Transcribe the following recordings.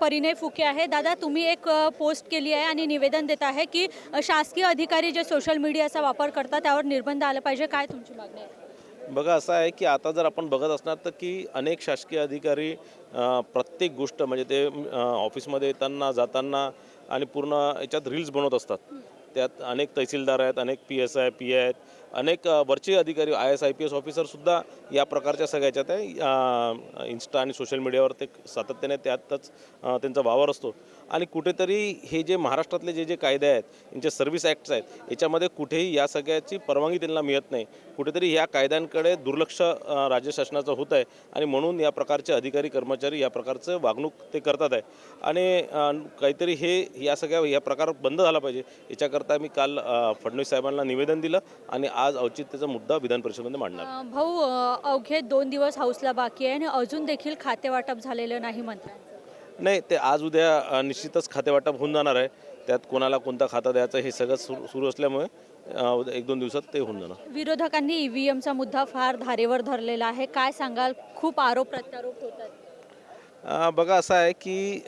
परिणय फुके आहे. दादा तुम्ही एक पोस्ट केली आहे आणि निवेदन देत आहे की शासकीय अधिकारी जे सोशल मीडियाचा वापर करतात त्यावर निर्बंध आला पाहिजे. काय तुमची मागणी आहे? बघा असं आहे की आता जर आपण बघत असणार तर की अनेक शासकीय अधिकारी प्रत्येक गोष्ट म्हणजे ते ऑफिसमध्ये येताना जाताना आणि पूर्ण याच्यात रील्स बनवत असतात. त्यात अनेक तहसीलदार आहेत अनेक पी एस आय पी आहेत अनेक वरचे अधिकारी I S I P S ऑफिसरसुद्धा या प्रकारच्या सगळ्याच्यात आहे इन्स्टा आणि सोशल मीडियावर ते सातत्याने त्यातच त्यांचा वावर असतो. आणि कुठेतरी हे जे महाराष्ट्रातले जे जे कायदे आहेत यांचे सर्व्हिस ॲक्ट्स आहेत याच्यामध्ये कुठेही या सगळ्याची परवानगी त्यांना मिळत नाही. कुठेतरी ह्या कायद्यांकडे दुर्लक्ष राज्य शासनाचं होत आहे आणि म्हणून या प्रकारचे अधिकारी कर्मचारी या प्रकारचं वागणूक ते करतात आहे. आणि काहीतरी हे या सगळ्या या प्रकार बंद झाला पाहिजे याच्याकरता मी काल फडणवीस साहेबांना निवेदन दिलं आणि आज औचित्याचा मुद्दा विधान परिषदेमध्ये मांडणार. भाऊ अवघे दोन दिवस हाऊसला बाकी आहे आणि अजून देखील खातेवाटप झालेलं नाही म्हणतात नाही ते आज उद्या निश्चितच खातेवाटप होऊन जाणार आहे. त्यात कोणाला कोणता खाता द्यायचा हे सगळं सुरू सुरू असल्यामुळे एक दोन दिवसात ते होऊन जाणार. विरोधकांनी ईव्हीएमचा मुद्दा फार धारेवर धरलेला आहे. काय सांगाल? खूप आरोप प्रत्यारोप होतात बघा असं आहे की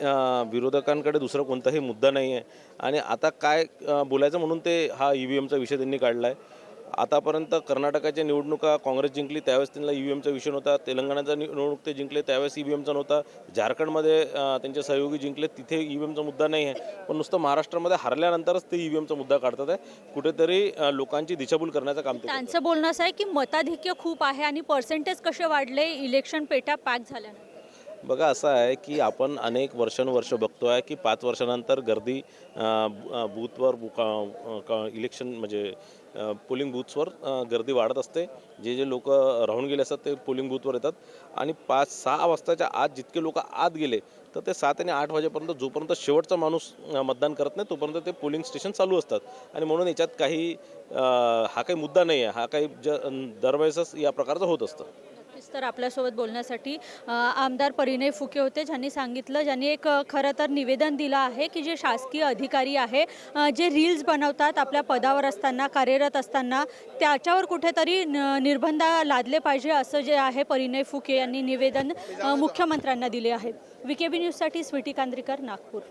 विरोधकांकडे दुसरा कोणताही मुद्दा नाही आहे. आणि आता काय बोलायचं म्हणून ते हा ई व्ही एमचा विषय त्यांनी काढला आहे आतापर्यंत कर्नाटकाच्या निवडणुका काँग्रेस जिंकली त्यावेळेस त्यांना ई व्ही एमचा विषय नव्हता. तेलंगणाचा निवडणूक ते जिंकले त्यावेळेस ई व्ही एमचा नव्हता. झारखंडमध्ये त्यांचे सहयोगी जिंकले तिथे ई व्ही एमचा मुद्दा नाही आहे. पण नुसतं महाराष्ट्रामध्ये हरल्यानंतरच ते ई व्ही एमचा मुद्दा काढतात आहे. कुठेतरी लोकांची दिशाभूल करण्याचं काम त्यांचं बोलणं असं आहे की मताधिक्य खूप आहे आणि पर्सेंटेज कसे वाढले इलेक्शन पेट्या पॅक झाल्यानंतर. बघा असं आहे की आपण अनेक वर्षानुवर्ष बघतो आहे की पाच वर्षानंतर गर्दी बूथवर का- इलेक्शन म्हणजे पोलिंग बूथ्सवर गर्दी वाढत असते. जे जे लोक राहून गेले असतात ते पोलिंग बूथवर येतात. आणि पाच सहा वाजताच्या आत जितके लोक आत गेले तर ते सात आणि आठ वाजेपर्यंत जोपर्यंत शेवटचा माणूस मतदान करत नाही तोपर्यंत ते पोलिंग स्टेशन चालू असतात. आणि म्हणून याच्यात काही हा काही मुद्दा नाही आहे हा काही ज दरवेळेसच या प्रकारचं होत असतं. तर आपल्यासोबत बोलण्यासाठी आमदार परिणय फुके होते ज्यांनी सांगितलं ज्यांनी एक खरं तर निवेदन दिलं आहे की जे शासकीय अधिकारी आहे जे रील्स बनवतात आपल्या पदावर असताना कार्यरत असताना त्याच्यावर कुठेतरी न- निर्बंध लादले पाहिजे असं जे आहे परिणय फुके यांनी निवेदन मुख्यमंत्र्यांना दिले आहे. विकेबी न्यूजसाठी स्वीटी कांद्रीकर नागपूर.